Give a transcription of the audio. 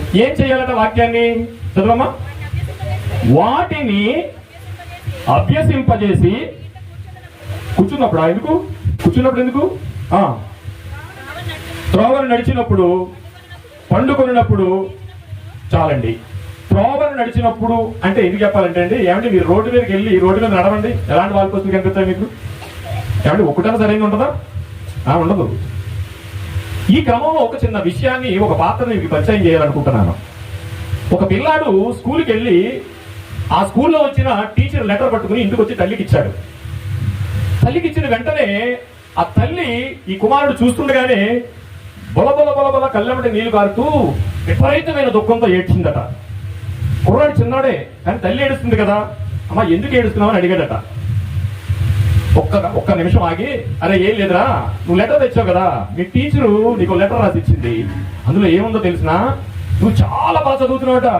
ఏం చేయాలట వాక్యాన్ని? చదవమ్మా. వాటిని అభ్యసింపజేసి కూర్చున్నప్పుడు ఎందుకు? కూర్చున్నప్పుడు ఎందుకు? ఆ నడిచినప్పుడు పండుకొనినప్పుడు చాలండి. త్రోవలు నడిచినప్పుడు అంటే ఎందుకు చెప్పాలంటే అండి ఏమంటే మీరు రోడ్డు మీదకి వెళ్ళి రోడ్డు మీద నడవండి. ఎలాంటి వాళ్ళకి వస్తుంది కనిపిస్తాయి మీకు? ఏమంటే ఒకటన సరైన ఉంటుందా? ఆ, ఉండదు. ఈ క్రమంలో ఒక చిన్న విషయాన్ని ఒక పాత్రని మీకు పరిచయం చేయాలనుకుంటున్నాను. ఒక పిల్లాడు స్కూల్కి వెళ్ళి ఆ స్కూల్లో వచ్చిన టీచర్ లెటర్ పట్టుకుని ఇంటికి వచ్చి తల్లికి ఇచ్చాడు తల్లికి ఇచ్చిన వెంటనే ఆ తల్లి ఈ కుమారుడు చూస్తుండగానే బొల బొల బొల బొల కళ్ళెమటి నీళ్ళు కారుతూ విపరీతమైన దుఃఖంతో ఏడ్చిందట. కుర్రాడు చిన్నాడే కానీ తల్లి ఏడుస్తుంది కదా? అమ్మ ఎందుకు ఏడుస్తున్నావు? అని అడిగాడట. ఒక్క ఒక్క నిమిషం ఆగి అరే ఏం లేదురా నువ్వు లెటర్ తెచ్చావు కదా మీ టీచరు నీకు లెటర్ రాసి ఇచ్చింది అందులో ఏముందో తెలిసినా నువ్వు చాలా బాగా చదువుతున్నావుట.